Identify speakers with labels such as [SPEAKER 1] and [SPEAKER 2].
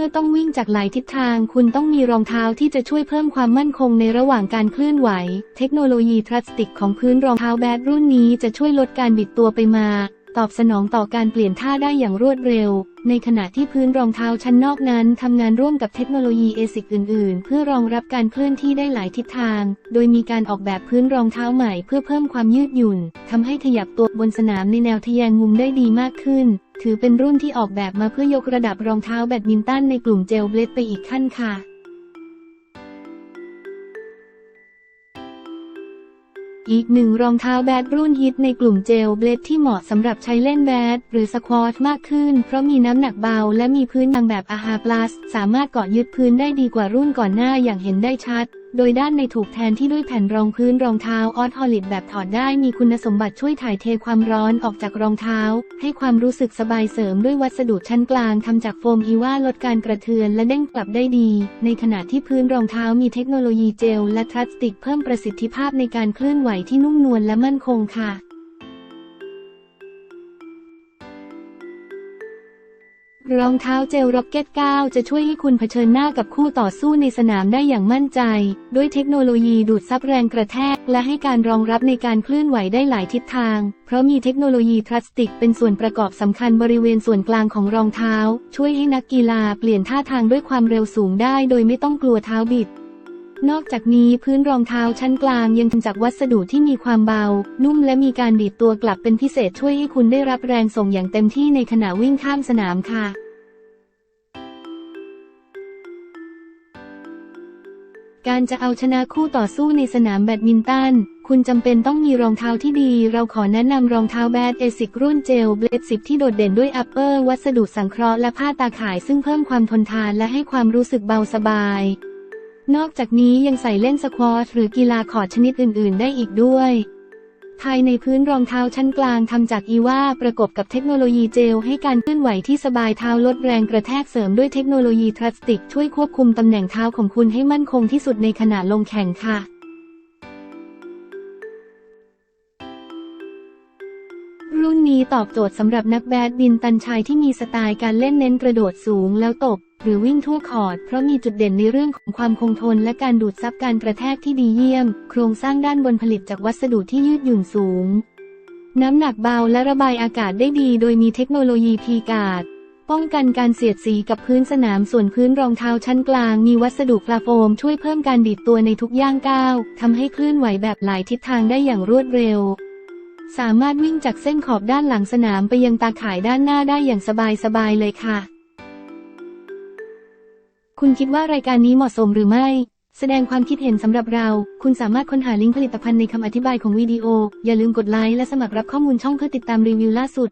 [SPEAKER 1] มื่อต้องวิ่งจากหลายทิศทาง คุณต้องมีรองเท้าที่จะช่วยเพิ่มความมั่นคงในระหว่างการเคลื่อนไหว เทคโนโลยีพลาสติกของพื้นรองเท้าแบดรุ่นนี้จะช่วยลดการบิดตัวไปมา ตอบสนองต่อการเปลี่ยนท่าได้อย่างรวดเร็ว ในขณะที่พื้นรองเท้าชั้นนอกนั้นทำงานร่วมกับเทคโนโลยีเอซิกอื่น ๆ เพื่อรองรับการเคลื่อนที่ได้หลายทิศทาง โดยมีการออกแบบพื้นรองเท้าใหม่เพื่อเพิ่มความยืดหยุ่นทำให้ขยับตัวบนสนามในแนวทะแยงมุมได้ดีมากขึ้น ถือเป็นรุ่นที่ออกแบบมาเพื่อยกระดับรองเท้าแบดมินตันในกลุ่มเจลเบลดไปอีกขั้นค่ะอีกหนึ่งรองเท้าแบดรุ่นฮิตในกลุ่มเจลเบลดที่เหมาะสำหรับใช้เล่นแบดหรือสควอชมากขึ้น เพราะมีน้ำหนักเบาและมีพื้นบางแบบอาฮาพลัส สามารถเกาะยึดพื้นได้ดีกว่ารุ่นก่อนหน้าอย่างเห็นได้ชัด โดยด้านในถูกแทนที่ด้วยแผ่นรองพื้นรองเท้าออสฮอลิดแบบถอดได้มีคุณสมบัติช่วยถ่ายเทความร้อนออกจากรองเท้า ให้ความรู้สึกสบายเสริมด้วยวัสดุชั้นกลางทำจากโฟมอีว่าลดการกระเทือนและเด้งกลับได้ดี ในขณะที่พื้นรองเท้ามีเทคโนโลยีเจลและพลาสติกเพิ่มประสิทธิภาพในการเคลื่อนไหวที่นุ่มนวลและมั่นคงค่ะ รองเท้าเจลร็อกเก็ต9จะช่วยให้คุณเผชิญหน้ากับคู่ต่อสู้ในสนามได้อย่างมั่นใจ ด้วยเทคโนโลยีดูดซับแรงกระแทก และให้การรองรับในการเคลื่อนไหวได้หลายทิศทาง เพราะมีเทคโนโลยีพลาสติกเป็นส่วนประกอบสำคัญบริเวณส่วนกลางของรองเท้า ช่วยให้นักกีฬาเปลี่ยนท่าทางด้วยความเร็วสูงได้ โดยไม่ต้องกลัวเท้าบิด นอกจากนี้พื้นรองเท้าชั้นกลางยังทำจากวัสดุที่มีความเบา นุ่มและมีการดีดตัวกลับเป็นพิเศษช่วยให้คุณได้รับแรงส่งอย่างเต็มที่ในขณะวิ่งข้ามสนามค่ะ การจะเอาชนะคู่ต่อสู้ในสนามแบดมินตัน คุณจำเป็นต้องมีรองเท้าที่ดี เราขอแนะนำรองเท้าแบดเอซิกรุ่นเจลเบลดสิบที่โดดเด่นด้วยอัปเปอร์วัสดุสังเคราะห์และผ้าตาข่ายซึ่งเพิ่มความทนทานและให้ความรู้สึกเบาสบาย นอกจากนี้ยังใส่เล่นสควอชหรือกีฬาขอดชนิดอื่น ๆ ได้อีกด้วย ภายในพื้นรองเท้าชั้นกลางทำจากอีว่าประกบกับเทคโนโลยีเจล ให้การเคลื่อนไหวที่สบายเท้าลดแรงกระแทกเสริมด้วยเทคโนโลยีพลาสติก ช่วยควบคุมตำแหน่งเท้าของคุณให้มั่นคงที่สุดในขณะลงแข่งค่ะ นี้ตอบโจทย์สำหรับนักแบดบินตันชายที่มีสไตล์การเล่นเน้นกระโดดสูงแล้วตบ หรือวิ่งทั่วคอร์ดเพราะมีจุดเด่นในเรื่องของความคงทนและการดูดซับการกระแทกที่ดีเยี่ยม โครงสร้างด้านบนผลิตจากวัสดุที่ยืดหยุ่นสูง น้ำหนักเบาและระบายอากาศได้ดี โดยมีเทคโนโลยีพีการ์ดป้องกันการเสียดสีกับพื้นสนามส่วนพื้นรองเท้าชั้นกลางมีวัสดุพลาโฟมช่วยเพิ่มการดีดตัวในทุกย่างก้าวทำให้เคลื่อนไหวแบบหลายทิศทางได้อย่างรวดเร็ว สามารถวิ่งจากเส้นขอบด้านหลังสนามไปยังตาข่ายด้านหน้าได้อย่างสบายๆเลยค่ะ คุณคิดว่ารายการนี้เหมาะสมหรือไม่ แสดงความคิดเห็นสำหรับเรา คุณสามารถค้นหาลิงก์ผลิตภัณฑ์ในคำอธิบายของวิดีโอ อย่าลืมกดไลค์และสมัครรับข้อมูลช่องเพื่อติดตามรีวิวล่าสุด